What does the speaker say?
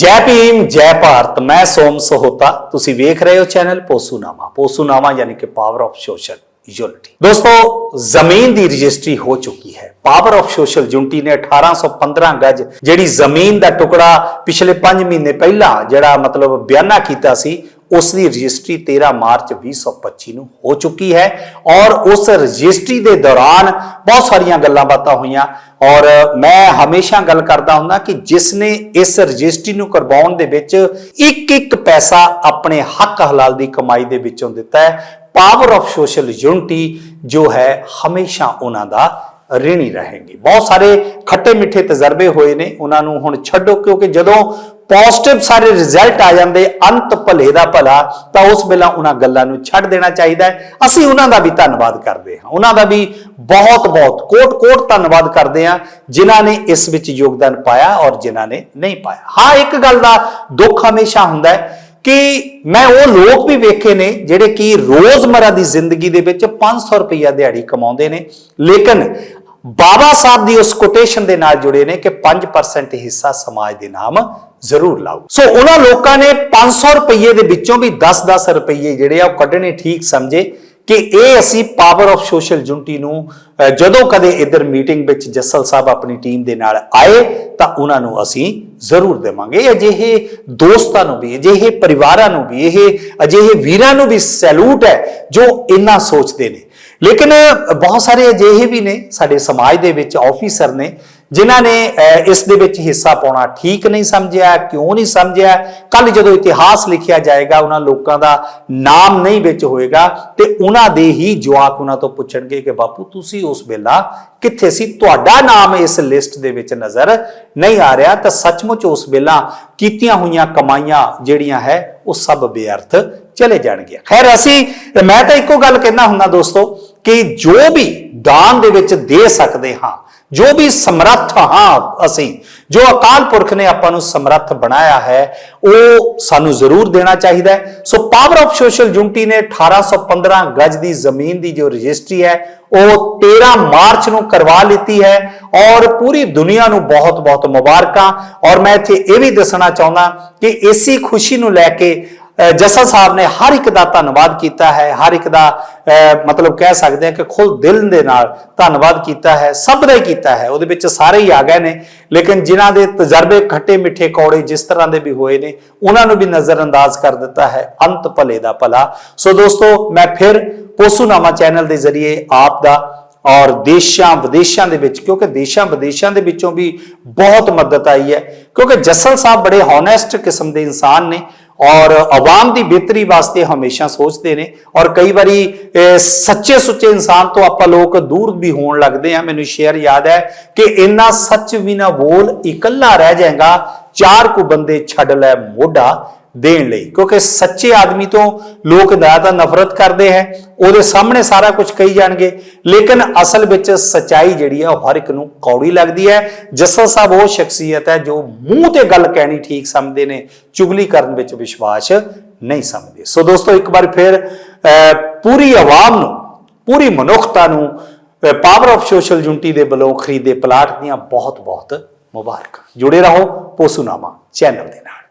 ਜੈ ਭੀਮ, ਜੈ ਭਾਰਤ, ਮੈਂ ਸੋਮ ਸਹੋਤਾ। ਤੁਸੀਂ ਵੇਖ ਰਹੇ ਹੋ ਚੈਨਲ ਪੋਸੂਨਾਮਾ। ਪੋਸੂਨਾਮਾ ਯਾਨੀ ਕਿ ਪਾਵਰ ਆਫ ਸੋਸ਼ਲ ਯੂਨਿਟੀ ਦੋਸਤੋ, ਜ਼ਮੀਨ ਦੀ ਰਜਿਸਟਰੀ ਹੋ ਚੁੱਕੀ ਹੈ। ਪਾਵਰ ਆਫ ਸੋਸ਼ਲ ਯੂਨਿਟੀ ਨੇ 1815 ਗਜ ਜਿਹੜੀ ਜ਼ਮੀਨ ਦਾ ਟੁਕੜਾ ਪਿਛਲੇ 5 ਮਹੀਨੇ ਪਹਿਲਾਂ ਜਿਹੜਾ ਮਤਲਬ ਬਿਆਨਾ ਕੀਤਾ ਸੀ ਉਸ ਦੀ ਰਜਿਸਟਰੀ 13 ਮਾਰਚ 2025 ਨੂੰ ਹੋ ਚੁੱਕੀ ਹੈ ਔਰ ਉਸ ਰਜਿਸਟਰੀ ਦੇ ਦੌਰਾਨ ਬਹੁਤ ਸਾਰੀਆਂ ਗੱਲਾਂ ਬਾਤਾਂ ਹੋਈਆਂ ਔਰ ਮੈਂ ਹਮੇਸ਼ਾ ਗੱਲ ਕਰਦਾ ਹੁੰਦਾ ਕਿ ਜਿਸ ਨੇ ਇਸ ਰਜਿਸਟਰੀ ਨੂੰ ਕਰਵਾਉਣ ਦੇ ਵਿੱਚ ਇੱਕ ਇੱਕ ਪੈਸਾ ਆਪਣੇ ਹੱਕ ਹਲਾਲ ਦੀ ਕਮਾਈ ਦੇ ਵਿੱਚੋਂ ਦਿੱਤਾ ਹੈ। ਪਾਵਰ ਆਫ ਸੋਸ਼ਲ ਯੂਨਿਟੀ ਜੋ ਹੈ ਹਮੇਸ਼ਾ ਉਹਨਾਂ ਦਾ ਰਿਣੀ ਰਹੇਗੀ। ਬਹੁਤ ਸਾਰੇ ਖੱਟੇ ਮਿੱਠੇ ਤਜਰਬੇ ਹੋਏ ਨੇ। ਉਹਨਾਂ ਨੂੰ ਹੁਣ ਛੱਡੋ ਕਿਉਂਕਿ ਜਦੋਂ ਪੋਜ਼ਿਟਿਵ ਸਾਰੇ ਰਿਜ਼ਲਟ ਆ ਜਾਂਦੇ, ਅੰਤ ਭਲੇ ਦਾ ਭਲਾ, ਤਾਂ ਉਸ ਵੇਲਾ ਉਹਨਾਂ ਗੱਲਾਂ ਨੂੰ ਛੱਡ ਦੇਣਾ ਚਾਹੀਦਾ ਹੈ। ਅਸੀਂ ਉਹਨਾਂ ਦਾ ਵੀ ਧੰਨਵਾਦ ਕਰਦੇ ਹਾਂ। ਉਹਨਾਂ ਦਾ ਵੀ ਬਹੁਤ ਬਹੁਤ, ਕੋਟ ਕੋਟ ਧੰਨਵਾਦ ਕਰਦੇ ਹਾਂ, ਜਿਨ੍ਹਾਂ ਨੇ ਇਸ ਵਿੱਚ ਯੋਗਦਾਨ ਪਾਇਆ ਔਰ ਜਿਨ੍ਹਾਂ ਨੇ ਨਹੀਂ ਪਾਇਆ। ਹਾਂ, ਇੱਕ ਗੱਲ ਦਾ ਦੁੱਖ ਹਮੇਸ਼ਾ ਹੁੰਦਾ ਹੈ ਕਿ ਮੈਂ ਉਹ ਲੋਕ ਵੀ ਵੇਖੇ ਨੇ ਜਿਹੜੇ ਕਿ ਰੋਜ਼ਮਰਾ ਦੀ ਜ਼ਿੰਦਗੀ ਦੇ ਵਿੱਚ 500 ਰੁਪਈਆ ਦਿਹਾੜੀ ਕਮਾਉਂਦੇ ਨੇ। ਲੇਕਿਨ ਬਾਬਾ ਸਾਹਿਬ ਦੀ ਉਸ ਕੋਟੇਸ਼ਨ ਦੇ ਨਾਲ ਜੁੜੇ ਨੇ ਕਿ 5% ਹਿੱਸਾ ਸਮਾਜ ਦੇ ਨਾਮ ਜ਼ਰੂਰ ਲਾਓ। ਸੋ ਉਹਨਾਂ ਲੋਕਾਂ ਨੇ 500 ਰੁਪਏ ਦੇ ਵਿੱਚੋਂ ਵੀ 10-10 ਰੁਪਏ ਜਿਹੜੇ ਆ ਉਹ ਕੱਢਣੇ ਠੀਕ ਸਮਝੇ ਕਿ ਇਹ ਅਸੀਂ ਪਾਵਰ ਆਫ ਸੋਸ਼ਲ ਯੂਨਿਟੀ ਨੂੰ ਜਦੋਂ ਕਦੇ ਇੱਧਰ ਮੀਟਿੰਗ ਵਿੱਚ ਜੱਸਲ ਸਾਹਿਬ ਆਪਣੀ ਟੀਮ ਦੇ ਨਾਲ ਆਏ ਤਾਂ ਉਹਨਾਂ ਨੂੰ ਅਸੀਂ ਜ਼ਰੂਰ ਦੇਵਾਂਗੇ। ਅਜਿਹੇ ਦੋਸਤਾਂ ਨੂੰ ਵੀ, ਅਜਿਹੇ ਪਰਿਵਾਰਾਂ ਨੂੰ ਵੀ, ਇਹ ਅਜਿਹੇ ਵੀਰਾਂ ਨੂੰ ਵੀ ਸੈਲੂਟ ਹੈ ਜੋ ਇੰਨਾ ਸੋਚਦੇ ਨੇ। ਲੇਕਿਨ ਬਹੁਤ ਸਾਰੇ ਅਜਿਹੇ ਵੀ ਨੇ ਸਾਡੇ ਸਮਾਜ ਦੇ ਵਿੱਚ ਆਫੀਸਰ ਨੇ ਜਿਨ੍ਹਾਂ ਨੇ ਅਹ, ਇਸ ਦੇ ਵਿੱਚ ਹਿੱਸਾ ਪਾਉਣਾ ਠੀਕ ਨਹੀਂ ਸਮਝਿਆ ਕਿਉਂ ਨਹੀਂ ਸਮਝਿਆ। ਕੱਲ ਜਦੋਂ ਇਤਿਹਾਸ ਲਿਖਿਆ ਜਾਏਗਾ ਉਹਨਾਂ ਲੋਕਾਂ ਦਾ ਨਾਮ ਨਹੀਂ ਵਿੱਚ ਹੋਏਗਾ ਤੇ ਉਹਨਾਂ ਦੇ ਹੀ ਜਵਾਕ ਉਹਨਾਂ ਤੋਂ ਪੁੱਛਣਗੇ ਕਿ ਬਾਪੂ ਤੁਸੀਂ ਉਸ ਵੇਲਾ ਕਿੱਥੇ ਸੀ? ਤੁਹਾਡਾ ਨਾਮ ਇਸ ਲਿਸਟ ਦੇ ਵਿੱਚ ਨਜ਼ਰ ਨਹੀਂ ਆ ਰਿਹਾ। ਤਾਂ ਸੱਚਮੁੱਚ ਉਸ ਵੇਲਾ ਕੀਤੀਆਂ ਹੋਈਆਂ ਕਮਾਈਆਂ ਜਿਹੜੀਆਂ ਹੈ ਉਹ ਸਭ ਬੇਅਰਥ ਚਲੇ ਜਾਣਗੀਆਂ। ਖੈਰ, ਅਸੀਂ, ਮੈਂ ਤਾਂ ਇੱਕੋ ਗੱਲ ਕਹਿਣਾ ਹੁੰਦਾ ਦੋਸਤੋ ਕਿ ਜੋ ਵੀ ਦਾਨ ਦੇ ਵਿੱਚ ਦੇ ਸਕਦੇ ਹਾਂ, ਜੋ ਵੀ ਸਮਰੱਥ ਹਾਂ ਅਸੀਂ, ਜੋ ਅਕਾਲ ਪੁਰਖ ਨੇ ਆਪਾਂ ਨੂੰ ਸਮਰੱਥ ਬਣਾਇਆ ਹੈ, ਉਹ ਸਾਨੂੰ ਜ਼ਰੂਰ ਦੇਣਾ ਚਾਹੀਦਾ ਹੈ। So power of social unity ਨੇ 1815 ਗਜ ਦੀ ਜ਼ਮੀਨ ਦੀ ਜੋ ਰਜਿਸਟਰੀ ਹੈ, ਉਹ 13 ਮਾਰਚ ਨੂੰ ਕਰਵਾ ਲਿੱਤੀ ਹੈ ਔਰ ਪੂਰੀ ਦੁਨੀਆ ਨੂੰ ਬਹੁਤ ਬਹੁਤ ਮੁਬਾਰਕਾਂ। ਔਰ ਮੈਂ ਇੱਥੇ ਇਹ ਵੀ ਦੱਸਣਾ ਚਾਹੁੰਦਾ ਕਿ ਇਸੀ ਖੁਸ਼ੀ ਨੂੰ ਲੈ ਕੇ ਜੱਸਾ ਸਾਹਿਬ ਨੇ ਹਰ ਇੱਕ ਦਾ ਧੰਨਵਾਦ ਕੀਤਾ ਹੈ, ਹਰ ਇੱਕ ਦਾ ਅਹ ਮਤਲਬ ਕਹਿ ਸਕਦੇ ਹਾਂ ਕਿ ਖੁੱਲ ਦਿਲ ਦੇ ਨਾਲ ਧੰਨਵਾਦ ਕੀਤਾ ਹੈ, ਸਭ ਦਾ ਕੀਤਾ ਹੈ। ਉਹਦੇ ਵਿੱਚ ਸਾਰੇ ਹੀ ਆ ਗਏ ਨੇ, ਲੇਕਿਨ ਜਿਨ੍ਹਾਂ ਦੇ ਤਜਰਬੇ ਖੱਟੇ ਮਿੱਠੇ ਕੌੜੇ ਜਿਸ ਤਰ੍ਹਾਂ ਦੇ ਵੀ ਹੋਏ ਨੇ, ਉਹਨਾਂ ਨੂੰ ਵੀ ਨਜ਼ਰਅੰਦਾਜ਼ ਕਰ ਦਿੱਤਾ ਹੈ, ਅੰਤ ਭਲੇ ਦਾ ਭਲਾ। ਸੋ ਦੋਸਤੋ, ਮੈਂ ਫਿਰ ਪੋਸੂਨਾਮਾ ਚੈਨਲ ਦੇ ਜ਼ਰੀਏ ਆਪ ਦਾ ਔਰ ਦੇਸ਼ਾਂ ਵਿਦੇਸ਼ਾਂ ਦੇ ਵਿੱਚ, ਕਿਉਂਕਿ ਦੇਸ਼ਾਂ ਵਿਦੇਸ਼ਾਂ ਦੇ ਵਿੱਚੋਂ ਵੀ ਬਹੁਤ ਮਦਦ ਆਈ ਹੈ, ਕਿਉਂਕਿ ਜੱਸਲ ਸਾਹਿਬ ਬੜੇ ਹੌਨੈਸਟ ਕਿਸਮ ਦੇ ਇਨਸਾਨ ਨੇ ਔਰ ਆਵਾਮ ਦੀ ਬਿਹਤਰੀ ਵਾਸਤੇ ਹਮੇਸ਼ਾ ਸੋਚਦੇ ਨੇ। ਔਰ ਕਈ ਵਾਰੀ ਅਹ, ਸੱਚੇ ਸੁੱਚੇ ਇਨਸਾਨ ਤੋਂ ਆਪਾਂ ਲੋਕ ਦੂਰ ਵੀ ਹੋਣ ਲੱਗਦੇ ਆ ਮੈਨੂੰ ਸ਼ੇਅਰ ਯਾਦ ਹੈ ਕਿ ਇੰਨਾ ਸੱਚ ਵੀ ਨਾ ਬੋਲ ਇਕੱਲਾ ਰਹਿ ਜਾਏਗਾ ਚਾਰ ਕੁ ਬੰਦੇ ਛੱਡ ਲੈ ਮੋਢਾ। ਦੇਣ ਲਈ। ਕਿਉਂਕਿ ਸੱਚੇ ਆਦਮੀ ਤੋਂ ਲੋਕ ਨਾ ਤਾਂ ਨਫ਼ਰਤ ਕਰਦੇ ਹੈ, ਉਹਦੇ ਸਾਹਮਣੇ ਸਾਰਾ ਕੁਝ ਕਹੀ ਜਾਣਗੇ। ਲੇਕਿਨ ਅਸਲ ਵਿੱਚ ਸਚਾਈ ਜਿਹੜੀ ਹੈ ਉਹ ਹਰ ਇੱਕ ਨੂੰ ਕੌੜੀ ਲੱਗਦੀ ਹੈ। ਜੱਸਲ ਸਾਹਿਬ ਉਹ ਸ਼ਖਸੀਅਤ ਹੈ ਜੋ ਮੂੰਹ ਤੇ ਗੱਲ ਕਹਿਣੀ ਠੀਕ ਸਮਝਦੇ ਨੇ, ਚੁਗਲੀ ਕਰਨ ਵਿੱਚ ਵਿਸ਼ਵਾਸ ਨਹੀਂ ਸਮਝਦੇ। ਸੋ ਦੋਸਤੋ, ਇੱਕ ਵਾਰ ਫਿਰ ਪੂਰੀ ਆਵਾਮ ਨੂੰ, ਪੂਰੀ ਮਨੁੱਖਤਾ ਨੂੰ ਪਾਵਰ ਆਫ ਸੋਸ਼ਲ ਯੂਨਿਟੀ ਦੇ ਵੱਲੋਂ ਖਰੀਦੇ ਪਲਾਟ ਦੀਆਂ ਬਹੁਤ ਬਹੁਤ ਮੁਬਾਰਕ। ਜੁੜੇ ਰਹੋ ਪੋਸੂਨਾਮਾ ਚੈਨਲ ਦੇ ਨਾਲ।